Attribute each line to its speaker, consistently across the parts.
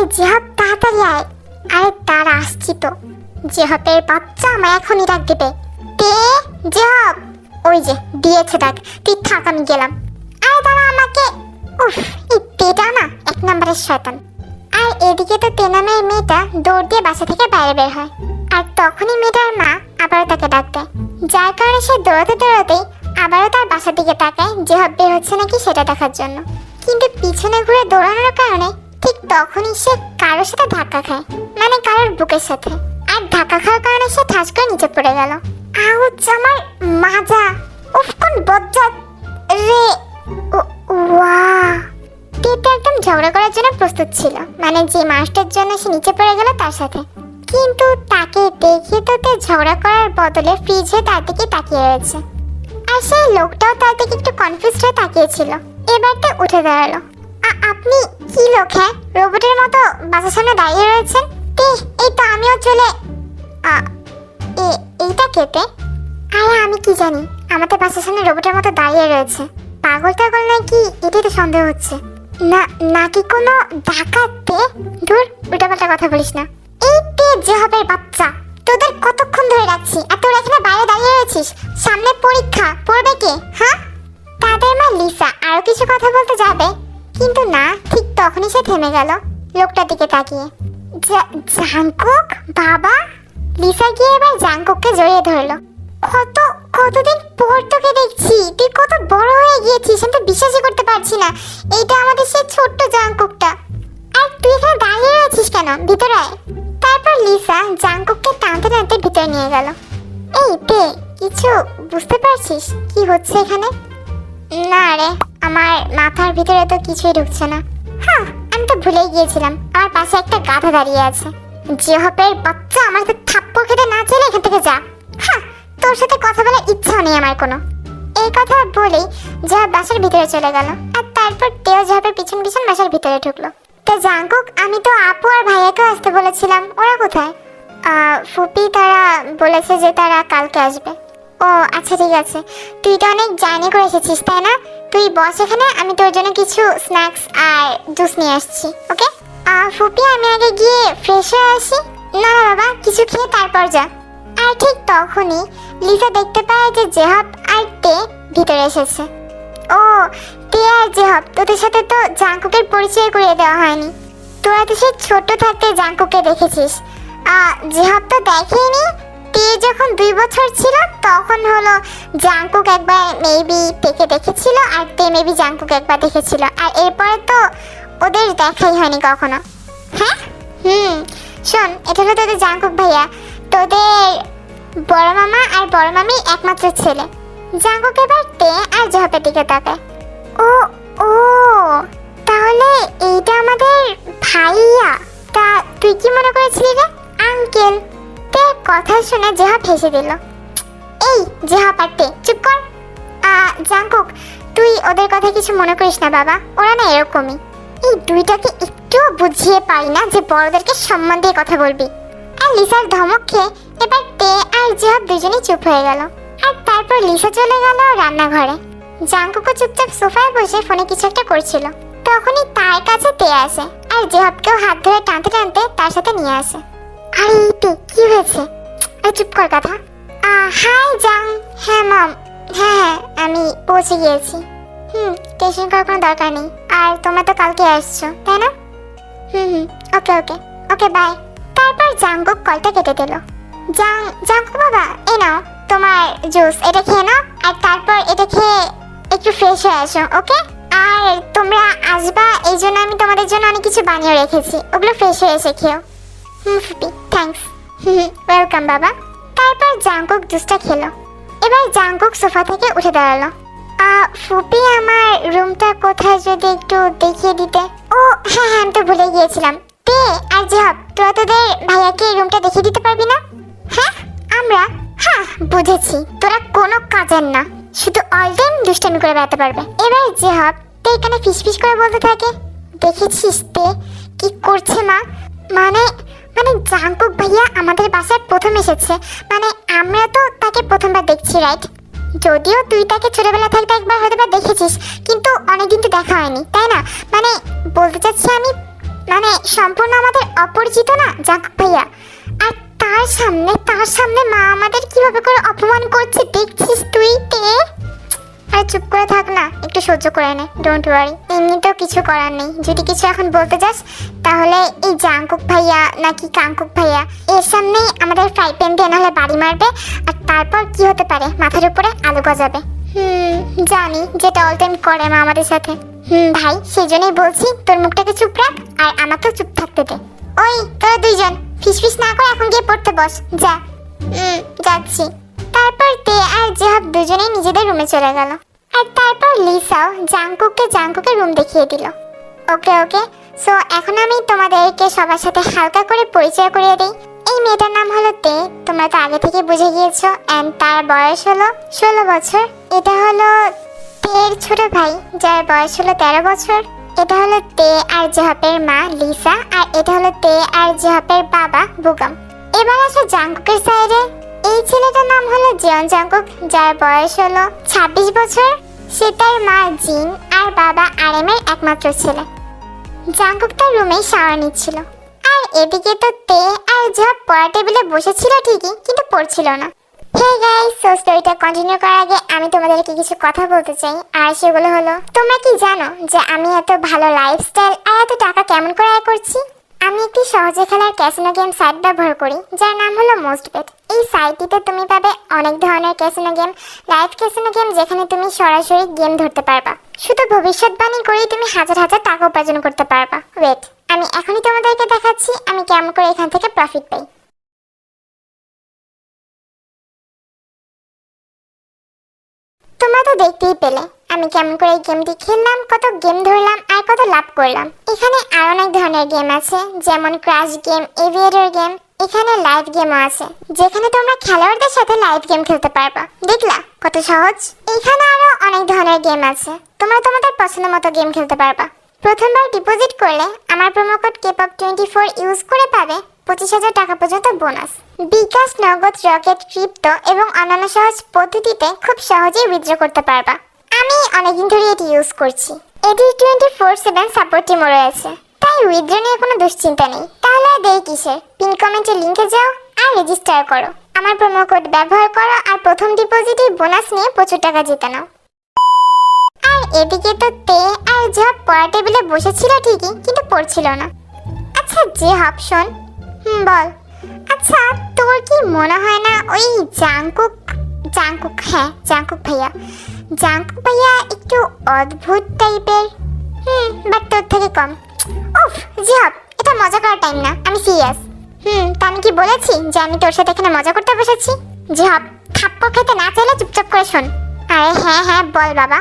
Speaker 1: আরে জেহাব তাড়াতাড়ি আয়। আরে তারা আসছি তো। জেহাবের বাচ্চা আমায় এখনই ডাক দেবে। তে জেহাব ওই যে, দিয়েছে ডাক। তুই থাক, আমি গেলাম। আরে তারা আমাকে। উফ, এই তেটা না, এক নম্বরের শয়তান। আর এদিকে তো তেনামের মেয়েটা দৌড় দিয়ে বাসা থেকে বাইরে বের হয়। আর তখনই মেয়েটার মা আবারও তাকে ডাক দেয়। যার কারণে সে দৌড়াতে দৌড়াতেই আবারও তার বাসার দিকে তাকায়। যে হাব বের হচ্ছে নাকি সেটা দেখার জন্য। কিন্তু পিছনে ঘুরে দৌড়ানোর কারণে ঠিক তখনই সে কারোর সাথে ধাক্কা খায় মানে কারোর বুকের সাথে। আর ধাক্কা খাওয়ার কারণে সে ঠাস করে নিচে পড়ে গেল। আউচ, আমার মাজা, উফ, কোন বজ্জাত। রে ওয়া। টিতে একদম ঝগড়া করার জন্য প্রস্তুত ছিল মানে যে মানুষটার জন্য সে নিচে পড়ে গেল তার সাথে। কিন্তু তাকে দেখে তো তে ঝগড়া করার বদলে ফ্রিজ তার দিকে তাকিয়ে রয়েছে। আর সেই লোকটাও তার দিকে একটু কনফিউজ হয়ে তাকিয়েছিল এবার তে উঠে দাঁড়াল। আপনি কি লোক হ্যাঁ? রোবটের মতো বাসার সামনে দাঁড়িয়ে রয়েছেন? তে, এই তো আমিও চলে। এইটা কেটে আরে, আমি কি জানি? আমাদের বাসার সামনে রোবটের মতো দাঁড়িয়ে রয়েছে। পাগল টাগল নাকি এটাই তো সন্দেহ হচ্ছে। না, নাকি কোনো ডাকাতে দূর উল্টাপাল্টা কথা বলিস না। এই তে হবে বাচ্চা। তোদের কতক্ষণ ধরে রাখছি? আর তোরা এখানে বাইরে দাঁড়িয়ে রয়েছিস? সামনে পরীক্ষা। পড়বে কে? হ্যাঁ? তাদের মা লিসা। আরও কিছু কথা বলতে যাবে? কিন্তু না, ঠিক তখনই সে থেমে গেল। লোকটার দিকে তাকিয়ে। জাংকুক, বাবা? লিসা গিয়ে এবার জাংকুককে জড়িয়ে ধরলো। কত, কতদিন পর তোকে দেখছি? তুই কত বড় হয়ে গিয়েছিস, আমি তো বিশ্বাসই করতে পারছি না। এইটা আমাদের সেই ছোট্ট জাংকুকটা। আর তুই এখানে দাঁড়িয়ে রয়েছিস কেন? ভিতরে আয়। তারপর লিসা জাংকুককে টানতে টানতে ভিতরে নিয়ে গেল। এই, তে, কিছু বুঝতে পারছিস কি হচ্ছে এখানে? না রে। আমার মাথার ভিতরে তো কিছুই ঢুকছে না। হ্যাঁ আমি তো ভুলেই গিয়েছিলাম। আমার পাশে একটা গাধা দাঁড়িয়ে আছে। যে হপের বাচ্চা আমার তো থাপ্পড় খেতে না চাইলে এখান থেকে যা। হ্যাঁ তোর সাথে কথা বলার ইচ্ছাও নেই আমার কোনো। এই কথা বলেই জাহাব বাসার ভিতরে চলে গেল। আর তারপর তেও জাহাবের পিছন পিছন বাসার ভিতরে ঢুকলো। তো জাঙ্কুক, আমি তো আপু আর ভাইয়াকে আসতে বলেছিলাম। ওরা কোথায়? ফুপি তারা বলেছে যে তারা কালকে আসবে। ও আচ্ছা ঠিক আছে। তুই তো অনেক জার্নি করে এসেছিস তাই না? তুই বস এখানে আমি তোর জন্য কিছু স্ন্যাক্স আর জুস নিয়ে আসছি ওকে ফুপি আমি আগে গিয়ে ফ্রেশ হয়ে আসি। না না বাবা কিছু খেয়ে তারপর যা। আর ঠিক তখনই লিসা দেখতে পায় যে জেহাব আর তে ভিতরে এসেছে। ও তে আর জেহাব তোদের সাথে তো জাঙ্কুকের পরিচয় করিয়ে দেওয়া হয়নি। তোরা তো সেই ছোট থাকতে জাঙ্কুকে দেখেছিস। আহ, জেহাব তো দেখেনি তে যখন দুই বছর ছিল, তখন হলো জাঙ্কুক একবার মেবি তেকে দেখেছিল আর তে মেবি জাঙ্কুক একবার দেখেছিল। আর এরপরে তো ওদের দেখাই হয়নি কখনো। হ্যাঁ? হুম। শোন, এটা হলো তোদের জাঙ্কুক ভাইয়া। তোদের বড় মামা আর বড় মামি একমাত্র ছেলে। জাঙ্কুক এবার তে আর জহাপের দিকে তাকায়। ও ও, তাহলে এইটা আমাদের ভাইয়া? তা তুই কি মনে করেছিলি রে? আঙ্কেল। তে, কথা শুনে জেহাব হেসে দিল। এই জেহাব আর তে চুপ কর। জাঙ্কুক, তুই ওদের কথা কিছু মনে করিস না বাবা, ওরা না এরকমই। এই দুইটাকে একটুও বুঝিয়ে পাই না যে বড়দেরকে সম্মান দিয়ে কথা বলবি। আর লিসার ধমক খেয়ে এবার তে আর জেহাব দুজনেই চুপ হয়ে গেল। আর তারপর লিসা চলে গেল রান্নাঘরে। জাঙ্কুকও চুপচাপ সোফায় বসে ফোনে কিছু একটা করছিল। তখনই তার কাছে তে আসে, আর জেহাবকেও হাত ধরে টানতে টানতে তার সাথে নিয়ে আসে। আরে এই তে কি হয়েছে? আরে চুপ কর কথা হাই, জাং। হ্যাঁ মাম হ্যাঁ হ্যাঁ আমি পৌঁছে গিয়েছি। হুম টেনশন করার কোনো দরকার নেই। আর তোমরা তো কালকে আসছো, তাই না? হুম হুম, ওকে ওকে। ওকে, বাই। তারপর জাঙ্কুক কলটা কেটে দিল। জাং জাঙ্কুক বাবা, এই নাও, তোমার জুস। এটা খেয়ে নাও, আর তারপর এটা খেয়ে একটু ফ্রেশ হয়ে আসো, ওকে? আর তোমরা আসবা, এই জন্য আমি তোমাদের জন্য অনেক কিছু বানিয়ে রেখেছি। ওগুলো ফ্রেশ হয়ে এসে খেও। হুম, ফুপি। থ্যাঙ্কস ওয়েলকাম বাবা তারপর জাঙ্কুক জুসটা খেলো। এবার জাঙ্কুক সোফা থেকে উঠে দাঁড়াল। ফুপি, আমার রুমটা কোথায় যদি একটু দেখিয়ে দিতে? ও হ্যাঁ হ্যাঁ আমি তো ভুলে গিয়েছিলাম। তে আর জেহাব তোরা তোদের ভাইয়াকে রুমটা দেখিয়ে দিতে পারবি না? হ্যাঁ আমরা? হ্যাঁ বুঝেছি। তোরা কোনো কাজের না। শুধু অল টাইম দুষ্টামি করে বেড়াতে পারবে। এবার জেহাব তে এখানে ফিসফিস করে বলতে থাকে। দেখেছিস তে? কি করছে মা? মানে মানে জাঙ্কুক ভাইয়া আমাদের বাসায় প্রথম এসেছে। মানে আমরা তো তাকে প্রথমবার দেখছি রাইট যদিও তুই তাকে ছোটবেলা থাকতে একবার হয়তো বা দেখেছিস, কিন্তু অনেকদিন তো দেখা হয়নি, তাই না? মানে বলতে চাচ্ছি আমি মানে সম্পূর্ণ আমাদের অপরিচিত না জাঙ্কুক ভাইয়া? আর তার সামনে তার সামনে মা আমাদের কীভাবে করে অপমান করছে, দেখছিস তুই তে আর চুপ করে থাক না, একটু সহ্য করে নে ডোন্ট ওয়ারি এমনিতেও কিছু করার নেই। যদি কিছু এখন বলতে যাস, তাহলে এই জাঙ্কুক ভাইয়া নাকি কাঙ্কুক ভাইয়া, এর সামনেই আমাদের ফ্রাই প্যান দিয়ে নাহলে বাড়ি মারবে, আর তারপর কি হতে পারে? মাথার উপরে আলু গজাবে। হুম, জানি, যেটা অল টাইম করে মা আমাদের সাথে। হুম, ভাই সেই জন্যই বলছি, তোর মুখটাকে চুপ রাখ, আর আমাকেও চুপ থাকতে দে। ওই, তোরা দুইজন ফিস ফিস না করে এখন গিয়ে পড়তে বস। যা। হুম, যাচ্ছি। তারপর তে আর জেহাব দুজনেই নিজেদের রুমে চলে গেল। আর তারপর লিসাও জাংকুককে জাংকুকের রুম দেখিয়ে দিল। ওকে ওকে সো এখন আমি তোমাদেরকে সবার সাথে হালকা করে পরিচয় করিয়ে দিই। এই মেয়েটার নাম হলো তে, তোমরা তো আগে থেকে বুঝে গিয়েছো অ্যান্ড তার বয়স হলো ষোলো বছর। এটা হলো তের ছোট ভাই, যার বয়স হলো তেরো বছর। এটা হলো তে আর জেহাপের মা লিসা, আর এটা হলো তে আর জেহাপের বাবা বুগাম। এবার আসো জাংকুকের সাইডে এই ছেলেটার নাম হলো জিয়ন জাংকুক, যার বয়স হলো ছাব্বিশ বছর। সে তার মা জিন আর বাবা আরেমের একমাত্র ছেলে। জাংকুক তার রুমে শাওয়ার নিচ্ছিল। আর এদিকে তো তে আর জব পড়া টেবিলে বসেছিল ঠিকই, কিন্তু পড়ছিল না। হে গাইস সো স্টোরিটা কন্টিনিউ করার আগে আমি তোমাদেরকে কিছু কথা বলতে চাই, আর সেগুলো হলো, তোমরা কি জানো যে আমি এত ভালো লাইফস্টাইল আর এত টাকা কেমন করে আয় করছি? আমি একটি সহজে খেলার ক্যাসিনো গেম সাইট ব্যবহার করি, যার নাম হলো মোস্ট বেট এই সাইটটিতে তুমি পাবে অনেক ধরনের casino game live casino game যেখানে তুমি সরাসরি গেম ধরতে পারবা। শুধু ভবিষ্যৎবাণী করেই তুমি হাজার হাজার টাকা উপার্জন করতে পারবা। ওয়েট আমি এখনই তোমাদেরকে দেখাচ্ছি, আমি কেমন করে এখান থেকে প্রফিট পাই। তোমরা তো দেখতেই পেলে আমি কেমন করে এই গেমটি খেললাম, কত গেম ধরলাম আর কত লাভ করলাম। এখানে আর অনেক ধরনের গেম আছে, যেমন ক্রাশ গেম এভিয়েটর গেম এখানে লাইভ গেমও আছে, যেখানে তোমরা খেলোয়াড়দের সাথে লাইভ গেম খেলতে পারবা। দেখলা কত সহজ? এখানে আরও অনেক ধরনের গেম আছে, তোমরা তোমাদের পছন্দ মতো গেম খেলতে পারবা। প্রথমবার ডিপোজিট করলে আমার কোড কেপপ টোয়েন্টি ফোর ইউজ করে পাবে পঁচিশ হাজার টাকা পর্যন্ত বোনাস বিকাশ নগদ রকেট ক্রিপ্টো এবং অন্যান্য সহজ পদ্ধতিতে খুব সহজেই উইথড্র করতে পারবা। আমি অনেকদিন ধরে এটি ইউজ করছি। এটি টোয়েন্টি ফোর সেভেন সাপোর্ট টিমও রয়েছে। তাই উইথড্র নিয়ে কোনো দুশ্চিন্তা নেই। তাহলে আর দেরি কিসের? পিন কমেন্টে লিঙ্কে যাও আর রেজিস্টার করো। আমার প্রোমো কোড ব্যবহার করো আর প্রথম ডিপোজিটে বোনাস নিয়ে প্রচুর টাকা জিতে নাও। আর এদিকে তো তে আর জব পড়া টেবিলে বসেছিল ঠিকই, কিন্তু পড়ছিল না। আচ্ছা যে হব শোন। হুম, বল। আচ্ছা তোর কি মনে হয় না ওই জাংকুক জাংকুক? হ্যাঁ জাংকুক ভাইয়া। জাংকুক ভাইয়া একটু অদ্ভুত টাইপের। হুম বাট তোর থেকে কম। উফ জি হব এটা মজা করার টাইম না, আমি সিরিয়াস হুম, তা আমি কি বলেছি যে আমি তোর সাথে এখানে মজা করতে বসেছি? জি হব থাপ্পড় খেতে না চাইলে চুপচাপ করে শোন। আরে হ্যাঁ হ্যাঁ বল বাবা।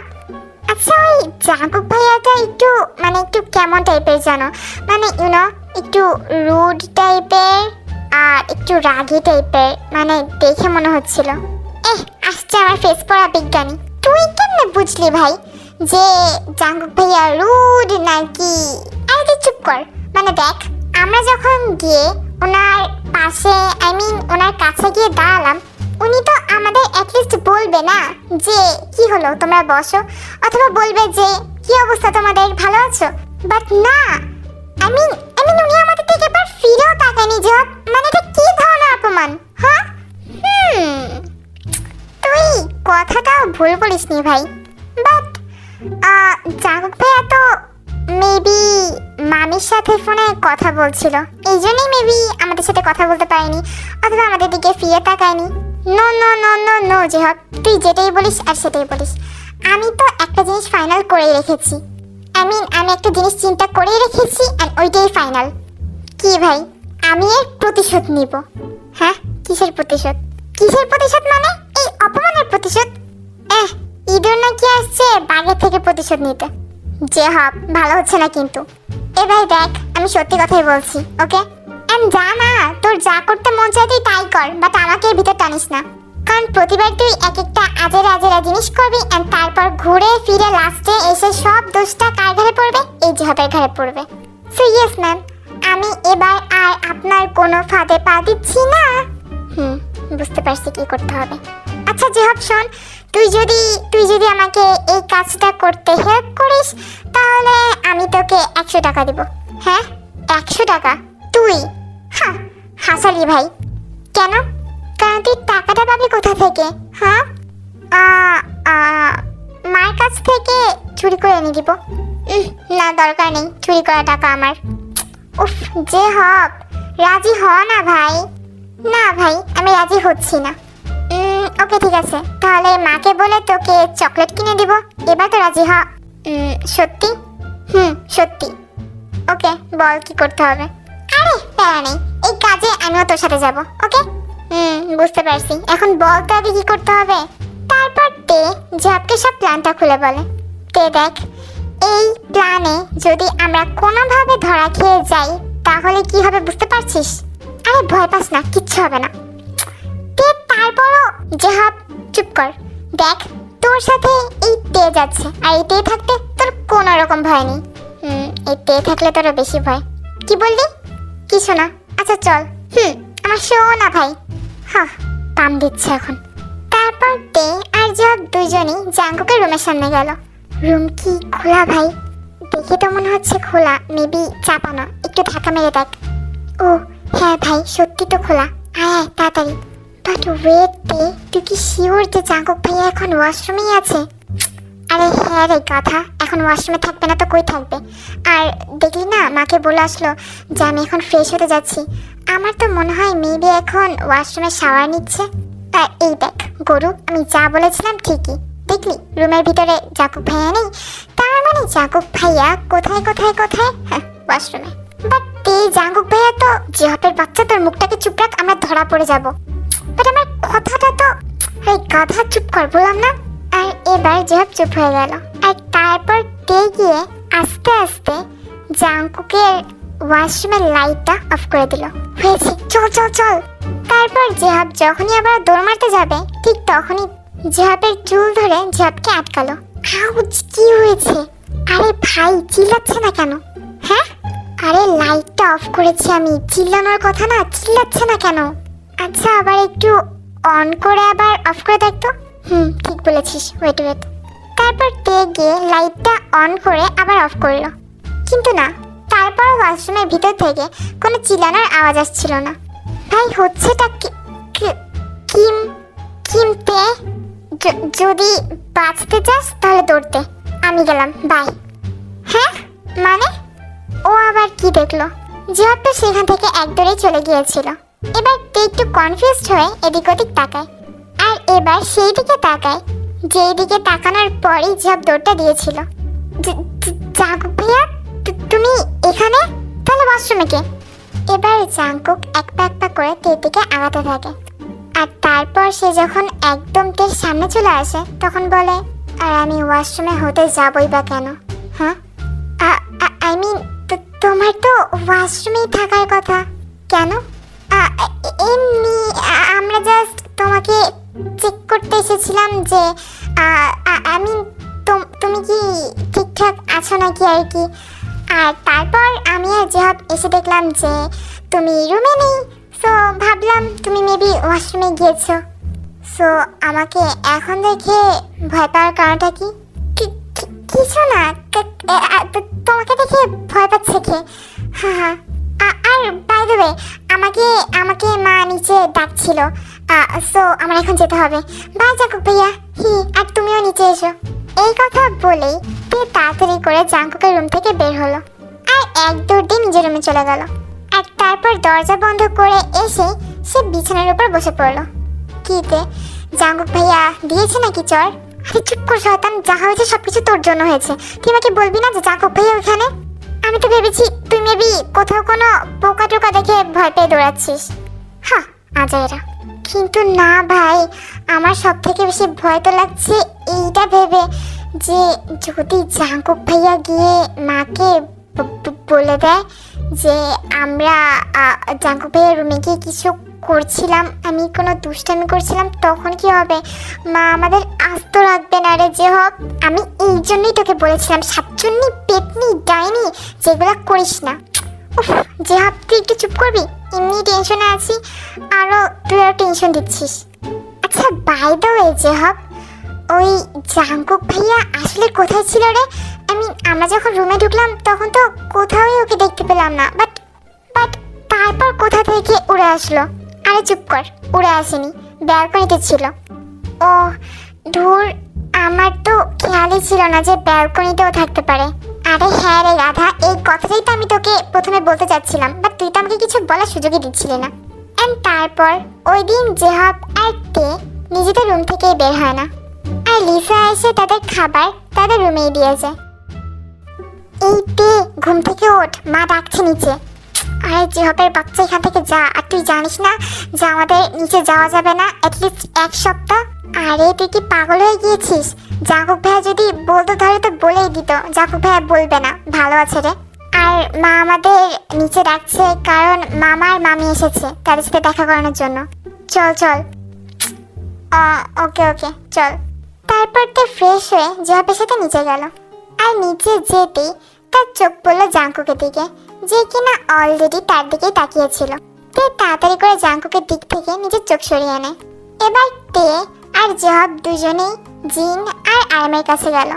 Speaker 1: আচ্ছা ওই জাগুক ভাইয়াটা একটু মানে একটু কেমন টাইপের জানো? মানে ইউনো একটু রুড টাইপের আর একটু রাগি টাইপের মানে দেখে মনে হচ্ছিল। এহ, আসছে আমার ফেস পড়া বিজ্ঞানী। তুই কেমনে বুঝলি ভাই যে জাঙ্গুক ভাইয়া রুড নাকি? আরে চুপ কর। মানে দেখ, আমরা যখন গিয়ে ওনার পাশে আই মিন ওনার কাছে গিয়ে দাঁড়ালাম, উনি তো আমাদের অ্যাটলিস্ট বলবে না যে, কি হলো? তোমরা বসো। অথবা বলবে যে, কি অবস্থা তোমাদের? ভালো আছো? বাট না। আই মিন আই মিন উনি আমাদের থেকে একবার ফিরেও তাকায়নি যে মানে এটা কি ধরনের অপমান? হ্যাঁ হুম তুই কথাটাও ভুল বলিসনি ভাই। বাট জাগুক ভাইয়া তো মেবি মামির সাথে ফোনে কথা বলছিল। এই জন্যই মেবি আমাদের সাথে কথা বলতে পারেনি, অথবা আমাদের দিকে ফিরে তাকায়নি। No no no no no জেহব তুই যেটাই বলিস আর সেটাই বলিস। আমি তো একটা জিনিস ফাইনাল করেই রেখেছি। আই মিন আমি একটা জিনিস চিন্তা করেই রেখেছি অ্যান্ড ওইটাই ফাইনাল কি ভাই, আমি এর প্রতিশোধ নিব? হ্যাঁ কিসের প্রতিশোধ? কিসের প্রতিশোধ মানে? অপমানের প্রতিশোধ? এহ, ইঁদুর নাকি আসছে বাঘের থেকে প্রতিশোধ নিতে। যে হব ভালো হচ্ছে না কিন্তু। এ ভাই, দেখ, আমি সত্যি কথাই বলছি, ওকে? এম, যা না, তোর যা করতে মন চায় তুই তাই কর, বাট আমাকে ভিতর টানিস না। কারণ প্রতিবার তুই এক একটা আজের আজেরা জিনিস করবি এন্ড তারপর ঘুরে ফিরে লাস্টে এসে সব দোষটা কার ঘরে পড়বে? এই জেহাবের ঘরে পড়বে। সো ইয়েস ম্যাম আমি এবার আর আপনার কোনো ফাঁদে পা দিচ্ছি না। হুম, বুঝতে পারছি কি করতে হবে। আচ্ছা জেহাব, শোন, তুই যদি তুই যদি আমাকে এই কাজটা করতে হেল্প করিস, তাহলে আমি তোকে একশো টাকা দিব। হ্যাঁ? একশো টাকা? তুই? হ্যাঁ হাসালি ভাই। কেন? কারণ তুই টাকাটা পাবি কোথা থেকে? হ্যাঁ? মার কাছ থেকে চুরি করে এনে দিব। না, দরকার নেই, চুরি করা টাকা আমার। উফ যে হব রাজি হ না ভাই। না ভাই, আমি রাজি হচ্ছি না। ওকে, ঠিক আছে। তাহলে মাকে বলে তোকে চকলেট কিনে দিব। এবার তো রাজি হ। সত্যি? হুম, সত্যি। ওকে, বল কি করতে হবে? আরে, প্যারা নেই। এই কাজে আমিও তোর সাথে যাব, ওকে? হুম, বুঝতে পারছি। এখন বল তো আগে কি করতে হবে। তারপর তে ঝাপকে সব প্ল্যানটা খুলে বলে। তে দেখ, এই প্ল্যানে যদি আমরা কোনোভাবে ধরা খেয়ে যাই, তাহলে কি হবে বুঝতে পারছিস? আরে ভয় পাস না, কিচ্ছু হবে না। তারপরও জাহাব, চুপ কর। দেখ, তোর সাথে এই তে যাচ্ছে আর এই তে থাকতে তোর কোনো রকম ভয় নেই। হুম, এই তে থাকলে তোর বেশি ভয়। কি বললি? কিছু না। আচ্ছা চল। হুম, আমার শোনা ভাই। হ্যাঁ পাম দিচ্ছে এখন। তারপর তে আর জাহাব দুজনই জাঙ্কুকের রুমের সামনে গেল। রুম কি খোলা ভাই? দেখে তো মনে হচ্ছে খোলা মেবি চাপানো। একটু ধাক্কা মেরে দেখ। ও হ্যাঁ ভাই, সত্যি তো খোলা। আয়, তাড়াতাড়ি। বাট ওয়েট দে তুই কি শিওর যে জাঙ্কুক ভাইয়া এখন ওয়াশরুমেই আছে? আরে হ্যাঁ রে গাধা এখন ওয়াশরুমে থাকবে না তো কই থাকবে? আর দেখলি না, মাকে বলে আসলো যে আমি এখন ফ্রেশ হতে যাচ্ছি। আমার তো মনে হয় মেবি এখন ওয়াশরুমে শাওয়ার নিচ্ছে। আর এই দেখ, গরু, আমি যা বলেছিলাম ঠিকই। দেখলি রুমের ভিতরে জাকুব ভাইয়া নেই? তার মানে জাকুব ভাইয়া কোথায় কোথায় কোথায়? হ্যাঁ ওয়াশরুমে বাট এই জাঙ্কুক ভাইয়া তো জিহাপের বাচ্চা, তোর মুখটাকে চুপ রাখ আমরা ধরা পড়ে যাব। বাট আমার কথাটা তো, এই গাধা চুপ কর, বললাম না? আর এবার জিহাব চুপ হয়ে গেল। আর তারপর তে গিয়ে আস্তে আস্তে জাঙ্কুকের ওয়াশরুমের লাইটটা অফ করে দিল। হয়েছে, চল চল চল। তারপর জেহাব যখনই আবার দৌড় মারতে যাবে, ঠিক তখনই জেহাবের চুল ধরে জেহাবকে আটকালো। আউচ, কি হয়েছে? আরে ভাই, চিল্লাচ্ছে না কেন? হ্যাঁ? আরে, লাইটটা অফ করেছি আমি। চিল্লানোর কথা না, চিল্লাচ্ছে না কেন? আচ্ছা আবার একটু অন করে আবার অফ করে দেখ তো। হুম, ঠিক বলেছিস। ওয়েট ওয়েট তারপর তে গিয়ে লাইটটা অন করে আবার অফ করল। কিন্তু না তারপর ওয়াশরুমের ভিতর থেকে কোনো চিল্লানোর আওয়াজ আসছিল না। ভাই, হচ্ছেটা কিম, কিমতে যদি বাঁচতে চাস তাহলে দৌড়তে। আমি গেলাম বাই হ্যাঁ? মানে? ও আবার কি দেখল? জিহাব তো সেখান থেকে এক চলে গিয়েছিল। এবার তে একটু কনফিউজড হয়ে এদিক ওদিক তাকায়। আর এবার সেই দিকে তাকায় যেই দিকে তাকানোর পরেই জিহাব দৌড়টা দিয়েছিল। জাঙ্কুক ভাইয়া তুমি এখানে? তাহলে ওয়াশরুমে কে? এবার জাঙ্কুক এক পা এক পা করে তের দিকে আগাতে থাকে। আর তারপর সে যখন একদম তের সামনে চলে আসে, তখন বলে, আর আমি ওয়াশরুমে হতে যাবই বা কেন? হ্যাঁ? আই মিন তোমার তো ওয়াশরুমেই থাকার কথা। কেন? এমনি আমরা জাস্ট তোমাকে চেক করতে এসেছিলাম যে আমি তুমি কি ঠিকঠাক আছো নাকি আর কি? আর তারপর আমি আর জেহাব এসে দেখলাম যে, তুমি রুমে নেই। সো ভাবলাম তুমি মেবি ওয়াশরুমে গিয়েছো। সো আমাকে এখন দেখে ভয় পাওয়ার কারণটা কি? কিছু না। তোমাকে দেখে ভয় পাচ্ছে কে? হ্যাঁ হ্যাঁ আর বাই দ্য ওয়ে আমাকে আমাকে মা নিচে ডাকছিল। সো আমার এখন যেতে হবে। বাই জাকুক ভাইয়া। হি, আর তুমিও নিচে এসো। এই কথা বলেই তে তাড়াতাড়ি করে জাঙ্কুকের রুম থেকে বের হলো। আর এক দৌড় নিজের রুমে চলে গেল। আর তারপর দরজা বন্ধ করে এসে সে বিছানার উপর বসে পড়ল। কিতে জাঙ্গুক ভাইয়া দিয়েছে নাকি চর আরে চুপ কর শয়তান, যা হয়েছে সবকিছু তোর জন্য হয়েছে। তুই আমাকে বলবি না যে জাঙ্গুক ভাইয়া ওখানে? আমি তো ভেবেছি তুই মেবি কোথাও কোনো পোকা টোকা দেখে ভয় পেয়ে দৌড়াচ্ছিস। হ্যাঁ আজাইরা। কিন্তু না ভাই, আমার সব থেকে বেশি ভয় তো লাগছে এইটা ভেবে যে যদি জাঙ্কুক ভাইয়া গিয়ে মাকে বলে দেয় যে আমরা জাঙ্কুক ভাইয়ার রুমে গিয়ে কিছু করছিলাম, আমি কোনো দুষ্টামি করছিলাম, তখন কি হবে? মা আমাদের আস্ত রাখবে না রে যে হোক। আমি এই জন্যই তোকে বলেছিলাম সাতচন্নি পেতনি, ডাইনি, যেগুলো করিস না। যে হব তুই একটু চুপ করবি, এমনি টেনশনে আছি আরও তুই আরও টেনশন দিচ্ছিস। আচ্ছা বাই দ্য ওয়ে যে হব ওই জাঙ্কুক ভাইয়া আসলে কোথায় ছিল রে? আমি আমরা যখন রুমে ঢুকলাম, তখন তো কোথাওই ওকে দেখতে পেলাম না বাট বাট তারপর কোথা থেকে উড়ে আসলো? আরে চুপ কর, উড়ে আসেনি ব্যালকনিতে ছিল ও, ধুর, আমার তো খেয়ালই ছিল না যে ব্যালকনিতেও থাকতে পারে। আরে হ্যাঁ রে রাধা, এই কথাটাই তো আমি তোকে প্রথমে বলতে চাচ্ছিলাম বাট তুই তো আমাকে কিছু বলার সুযোগই দিচ্ছিলি না। এন্ড তারপর ওই দিন জেহাব আর তে নিজেদের রুম থেকেই বের হয় না। আর লিসা এসে তাদের খাবার তাদের রুমেই দিয়েছে এই তে, ঘুম থেকে ওঠ, মা ডাকছে নিচে। আরে জিহবের বাচ্চা এখান থেকে যা, আর তুই জানিস না যে আমাদের নিচে যাওয়া যাবে না অ্যাটলিস্ট এক সপ্তাহ? আরে তুই কি পাগল হয়ে গিয়েছিস? জাকুব ভাইয়া যদি বলতো তাহলে তো বলেই দিত জাকুব ভাইয়া বলবে না, ভালো আছে রে। আর মা আমাদের নিচে ডাকছে কারণ মামা আর মামি এসেছে, তাদের সাথে দেখা করানোর জন্য। চল চল। ওকে ওকে, চল। তারপর তো ফ্রেশ হয়ে জিহাবের সাথে নিচে গেল। আর নিচে যেতেই তার চোখ পড়ল জাঙ্কুকের দিকে। যে কিনা অলরেডি তার দিকেই তাকিয়েছিল। তে তাড়াতাড়ি করে জাঙ্কুকের দিক থেকে নিজের চোখ সরিয়ে নেয়। এবার তে আর জেহব দুজনেই জিন আর আয়মের কাছে গেল।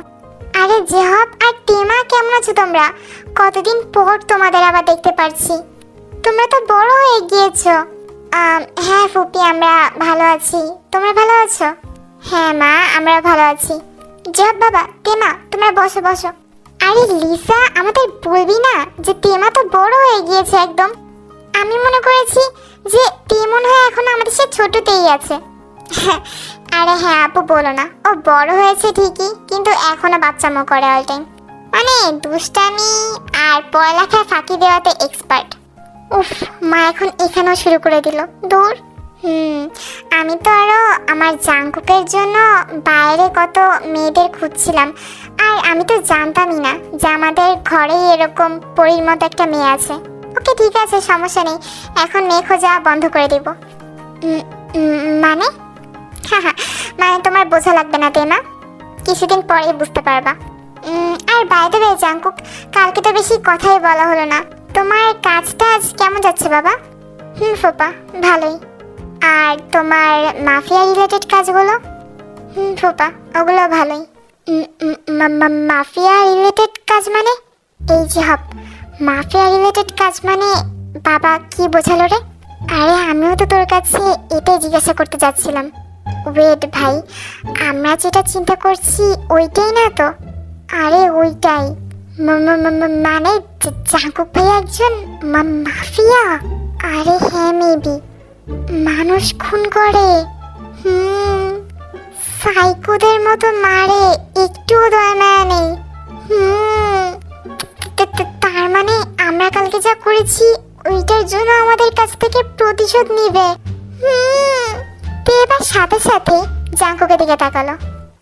Speaker 1: আরে জেহব আর টিমা কেমন আছো তোমরা? কতদিন পর তোমাদের আবার দেখতে পারছি। তোমরা তো বড় হয়ে গিয়েছো। হ্যাঁ ফুপি, আমরা ভালো আছি। তোমরা ভালো আছো? হ্যাঁ মা, আমরা ভালো আছি। জব বাবা তেমা তোমরা বসো বসো। আরে লিসা আমাদের বলবি না যে তেমা তো বড় হয়ে গিয়েছে একদম? আমি মনে করেছি যে তে মনে হয় এখন আমাদের সাথে ছোটতেই আছে। আরে হ্যাঁ আপু বলো না। ও বড় হয়েছে ঠিকই, কিন্তু এখনও বাচ্চামো করে অল টাইম মানে দুষ্টামি আর পড়ালেখায় ফাঁকি দেওয়াতে এক্সপার্ট উফ, মা এখন এখানেও শুরু করে দিল। দূর। হুম, আমি তো আরও আমার জাঙ্কুকের জন্য বাইরে কত মেয়েদের খুঁজছিলাম। আর আমি তো জানতামই না যে আমাদের ঘরেই এরকম পরীর মতো একটা মেয়ে আছে। ওকে ঠিক আছে, সমস্যা নেই। এখন মেয়ে খোঁজা বন্ধ করে দেব। মানে? হ্যাঁ হ্যাঁ মানে তোমার বোঝা লাগবে না, তেমা। কিছুদিন পরে বুঝতে পারবা। আর বাইরে রে জাঙ্কুক কালকে তো বেশি কথাই বলা হলো না। তোমার কাজ টাজ কেমন যাচ্ছে বাবা? হুম, ফোপা, ভালোই। আর তোমার মাফিয়া রিলেটেড কাজগুলো? হুম, ফোপা, ওগুলো ভালোই। মাফিয়া রিলেটেড কাজ মানে? এই যে হপ, মাফিয়া রিলেটেড কাজ মানে বাবা কি বোঝালো রে? আরে, আমিও তো তোর কাছে এটাই জিজ্ঞাসা করতে যাচ্ছিলাম। ওয়েট ভাই, আমরা যেটা চিন্তা করছি ওইটাই না তো? আরে, ওইটাই। মানে জাঙ্কুক ভাই একজন মাফিয়া? আরে হ্যাঁ মেবি মানুষ খুন করে? হুম, সাইকোদের মতো মারে, একটুও দয়া মায়া নেই। হুম তার মানে আমরা কালকে যা করেছি, ওইটার জন্য আমাদের কাছ থেকে প্রতিশোধ নিবে। হুম এবার সাথে সাথে জাঙ্কুকের দিকে তাকালো।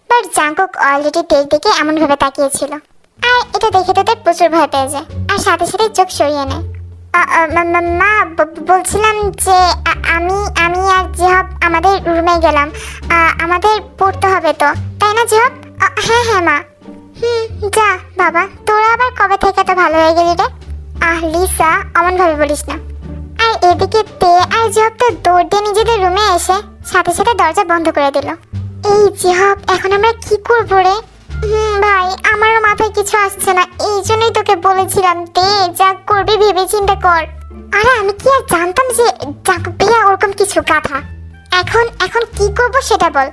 Speaker 1: বাট জাঙ্কুক অলরেডি তের দিকে এমনভাবে তাকিয়েছিল। আর এটা দেখে তাদের প্রচুর ভয় পেয়ে যায়। আর সাথে সাথে চোখ সরিয়ে নেয়। মা- বলছিলাম যে আমি আমি আর জিহব আমাদের রুমে গেলাম। আমাদের পড়তে হবে তো তাই না জিহব? হ্যাঁ হ্যাঁ মা। হুম। যা বাবা তোরা আবার কবে থেকে তো ভালো হয়ে গেলি রে? আহ লিসা অমন ভাবে বলিস না। আর এদিকে তে আর জিহব তো দৌড় দিয়ে নিজেদের রুমে এসে সাথে সাথে দরজা বন্ধ করে দিল। এই জিহব এখন আমরা কি করব রে? হুম, ভাই, আমারও মাথায় কিছু আসছে না। এই জন্যই তোকে বলেছিলাম তে যা করবি ভেবে চিন্তা কর। আরে, আমি কি আর জানতাম যে জাকুব ভাইয়া ওরকম কিছু গাধা? এখন এখন কি করব সেটা বল।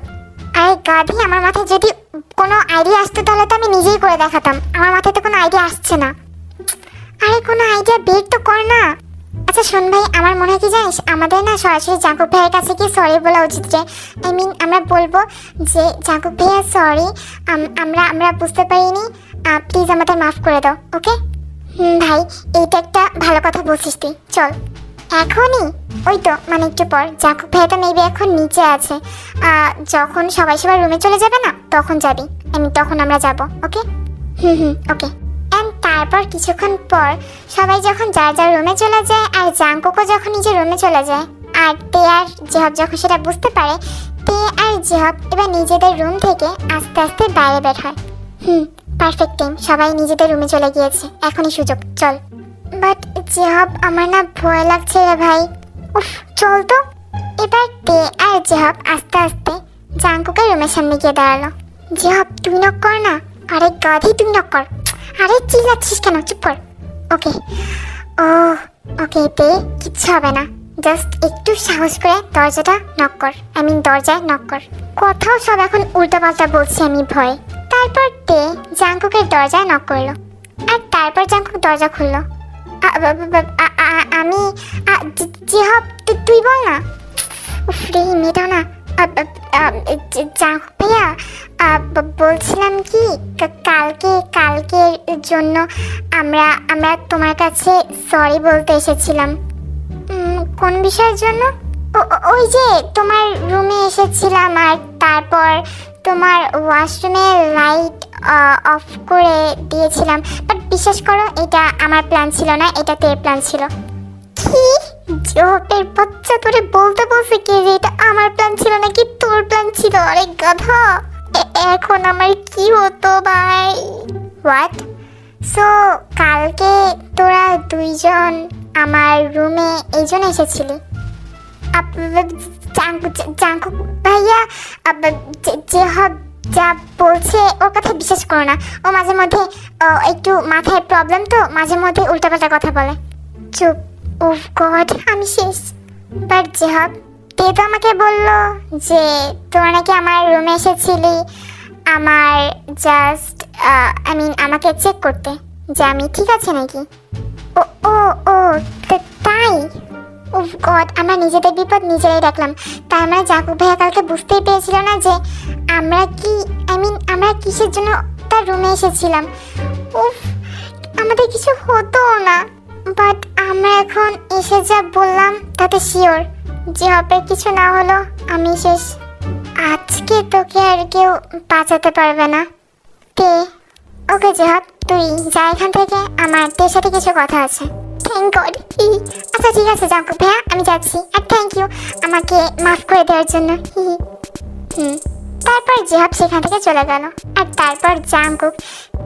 Speaker 1: আরে, গাধি, আমার মাথায় যদি কোনো আইডিয়া আসতো তাহলে তো আমি নিজেই করে দেখাতাম। আমার মাথায় তো কোনো আইডিয়া আসছে না। আরে, কোনো আইডিয়া বের তো কর না। আচ্ছা শোন ভাই, আমার মনে হয় কি জানিস? আমাদের না সরাসরি জাকুব ভাইয়ের কাছে কি সরি বলা উচিত রে আই মিন আমরা বলব যে জাকুব ভাইয়া সরি আমরা আমরা বুঝতে পারিনি। প্লিজ আমাদের মাফ করে দাও ওকে হুম ভাই, এইটা একটা ভালো কথা বলছিস তুই, চল। এখনই? ওই তো মানে একটু পর জাকুব ভাইয়া তো মেবি এখন নিচে আছে। যখন সবাই সবার রুমে চলে যাবে না, তখন যাবি। আমি তখন আমরা যাব ওকে হুম হুম ওকে অ্যান্ড তারপর কিছুক্ষণ পর সবাই যখন যার যার রুমে চলে যায় আর জাঙ্কুকও যখন নিজের রুমে চলে যায়, আর তে আর জেহব যখন সেটা বুঝতে পারে, তে আর জেহব এবার নিজেদের রুম থেকে আস্তে আস্তে বাইরে বের হয়। হুম পারফেক্ট টাইম সবাই নিজেদের রুমে চলে গিয়েছে, এখনই সুযোগ, চল। বাট জেহব, আমার না ভয় লাগছে রে ভাই। উফ, চল তো। এবার তে আর জেহব আস্তে আস্তে জাঙ্কুকের রুমের সামনে গিয়ে দাঁড়াল। জেহব, তুই নক কর না। আরে গাধি, তুই নক কর। আরে চিল্লাচ্ছিস কেন? চুপ কর। ওকে ও ওকে তে কিচ্ছু হবে না। জাস্ট একটু সাহস করে দরজাটা নক কর। আই মিন দরজায় নক কর। কথাও সব এখন উল্টোপাল্টা বলছি আমি ভয়। তারপর তে জাঙ্কুকের দরজায় নক করল। আর তারপর জাঙ্কুক দরজা খুললো। আমি জি- জিহাব তুই বল না। উফ রে এই মেয়েটাও না। বলছিলাম কি কালকে কালকের জন্য আমরা আমরা তোমার কাছে সরি বলতে এসেছিলাম। কোন বিষয়ের জন্য? ওই যে তোমার রুমে এসেছিলাম আর তারপর তোমার ওয়াশরুমে লাইট অফ করে দিয়েছিলাম। বাট বিশ্বাস করো, এটা আমার প্ল্যান ছিল না, এটা তোর প্ল্যান ছিল। কি? জোপের বাচ্চা তোরে বলতে বলছে কি যে এটা আমার প্ল্যান ছিল নাকি তোর প্ল্যান ছিল? আরে গাধা! এখন আমার কি হতো ভাই? হোয়াট সো কালকে তোরা দুইজন আমার রুমে এই জন্য এসেছিলি। জাঙ্কু ভাইয়া যে- হব যা বলছে ওর কথা বিশ্বাস করো না। ও মাঝে মধ্যে একটু মাথায় প্রবলেম তো, মাঝে মধ্যে উল্টাপাল্টা কথা বলে। চুপ। উফ গড, আমি শেষ। বাট জেহাব তে তো আমাকে বলল যে তোরা নাকি আমার রুমে এসেছিলি। আমার জাস্ট আই মিন আমাকে চেক করতে। যে আমি ঠিক আছে নাকি? ও ও ও তাই? উফ গড, আমরা নিজেদের বিপদ নিজেরাই রাখলাম তাই আমরা জাকুব ভাইয়া কালকে বুঝতেই পেরেছিল না যে আমরা কি আই মিন আমরা কিসের জন্য তার রুমে এসেছিলাম। উফ, আমাদের কিছু হতো না। বাট আমরা এখন এসে যা বললাম, তাতে শিওর যে হবে, কিছু না হলো আমি শেষ। আজকে তোকে আর কেউ বাঁচাতে পারবে না। তে, ওকে জেহাব তুই যা এখান থেকে, আমার তোর সাথে কিছু কথা আছে। থ্যাংক গড আচ্ছা ঠিক আছে, জাঙ্কু ভাইয়া, আমি যাচ্ছি। আর থ্যাংক ইউ আমাকে মাফ করে দেওয়ার জন্য। হুম। তারপর জেহাব সেখান থেকে চলে গেল। আর তারপর জাঙ্কুক,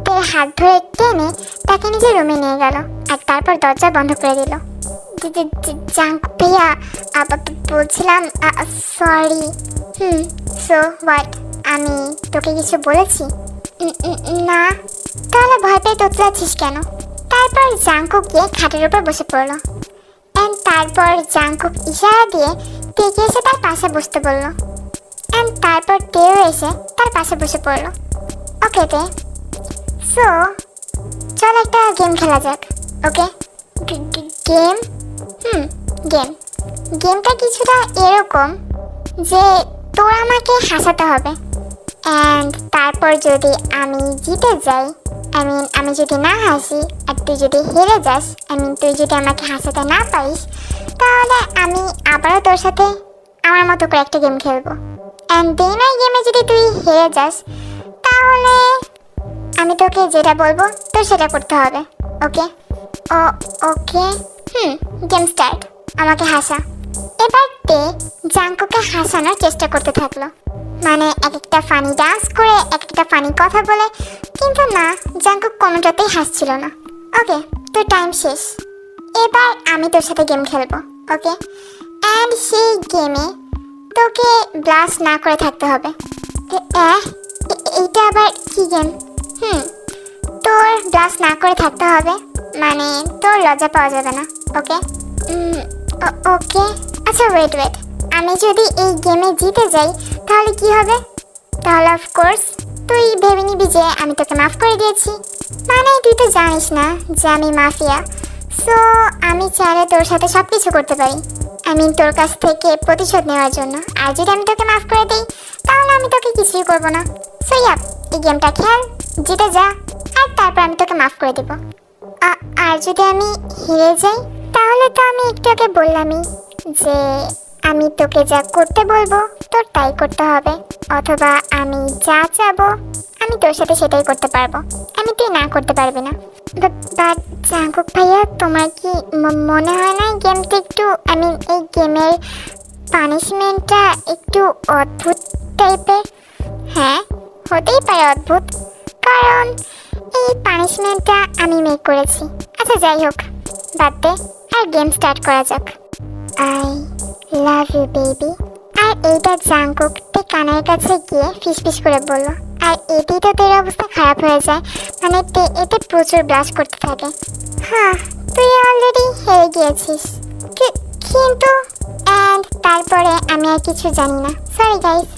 Speaker 1: তের হাত ধরে টেনে তাকে নিজের রুমে নিয়ে গেল। আর তারপর দরজা বন্ধ করে দিল। জি- জি- জি- ভাইয়া বলছিলাম সরি হুম সো হোয়াট আমি তোকে কিছু বলেছি? না। তাহলে ভয় পেয়ে তোতলাচ্ছিস কেন? তারপর জাঙ্কুক গিয়ে খাটের উপর বসে পড়ল। অ্যান্ড তারপর জাঙ্কুক ইশারা দিয়ে তেকে এসে তার পাশে বসতে বলল। অ্যান্ড তারপর তেও এসে তার পাশে বসে পড়ল। ওকে তে। সো চল একটা গেম খেলা যাক। ওকে গেম হুম গেম গেমটা কিছুটা এরকম যে তোর আমাকে হাসাতে হবে। অ্যান্ড তারপর যদি আমি জিতে যাই আই মিন আমি যদি না হাসি আর তুই যদি হেরে যাস আই মিন তুই যদি আমাকে হাসাতে না পারিস, তাহলে আমি আবারও তোর সাথে আমার মতো করে একটা গেম খেলব। অ্যান্ড দেন ওই গেমে যদি তুই হেরে যাস, তাহলে আমি তোকে যেটা বলব, তোর সেটা করতে হবে। Okay oh, okay. Hmm, game start. আমাকে হাসা। এবার তে জাঙ্কুকে হাসানোর চেষ্টা করতে থাকল। মানে এক একটা ফানি ডান্স করে এক একটা ফানি কথা বলে, কিন্তু না জাঙ্কুক কোনোটাতেই হাসছিল না। ওকে তোর টাইম শেষ। এবার আমি তোর সাথে গেম খেলব, ওকে? অ্যান্ড সেই গেমে তোকে ব্লাস্ট না করে থাকতে হবে। এইটা আবার কি গেম? হুম, তোর ব্লাস না করে থাকতে হবে। মানে তোর লজ্জা পাওয়া যাবে না, ওকে? ওকে? আচ্ছা ওয়েট ওয়েট আমি যদি এই গেমে জিতে যাই, তাহলে কি হবে? তাহলে অফকোর্স তুই ভেবে নিবি যে আমি তোকে মাফ করে দিয়েছি। মানে তুই তো জানিস না যে আমি মাফিয়া সো আমি চাইলে তোর সাথে সব কিছু করতে পারি। আই মিন তোর কাছ থেকে প্রতিশোধ নেওয়ার জন্য। আর যদি আমি তোকে মাফ করে দিই, তাহলে আমি তোকে কিছুই করব না। সো ইয়াপ এই গেমটা খেল, জিতে যা, আর তারপর আমি তোকে মাফ করে দেবো। আর যদি আমি হেরে যাই, তাহলে তো আমি একটু আগে বললামই যে আমি তোকে যা করতে বলব, তোর তাই করতে হবে। অথবা আমি যা চাবো, আমি তোর সাথে সেটাই করতে পারব। আমি তুই না করতে পারবি না। বাট জাঙ্কুক ভাইয়া, তোমার কি মনে হয় না গেমটা একটু আই মিন এই গেমের পানিশমেন্টটা একটু অদ্ভুত টাইপের হ্যাঁ হতেই পারে অদ্ভুত। কারণ এই পানিশমেন্টটা আমি মেক করেছি। আচ্ছা যাই হোক, বাদ দে, আর গেম স্টার্ট করা যাক। আই লাভ ইউ বেবি আর এইটা জাঙ্কুক তে কানের কাছে গিয়ে ফিস ফিস করে বলল, আর এতেই তো তোর অবস্থা খারাপ হয়ে যায়। মানে তে, এতে প্রচুর ব্লাশ করতে থাকে। হ্যাঁ তুই অলরেডি হেরে গিয়েছিস। কিন্তু অ্যান্ড তারপরে আমি আর কিছু জানি না। Sorry guys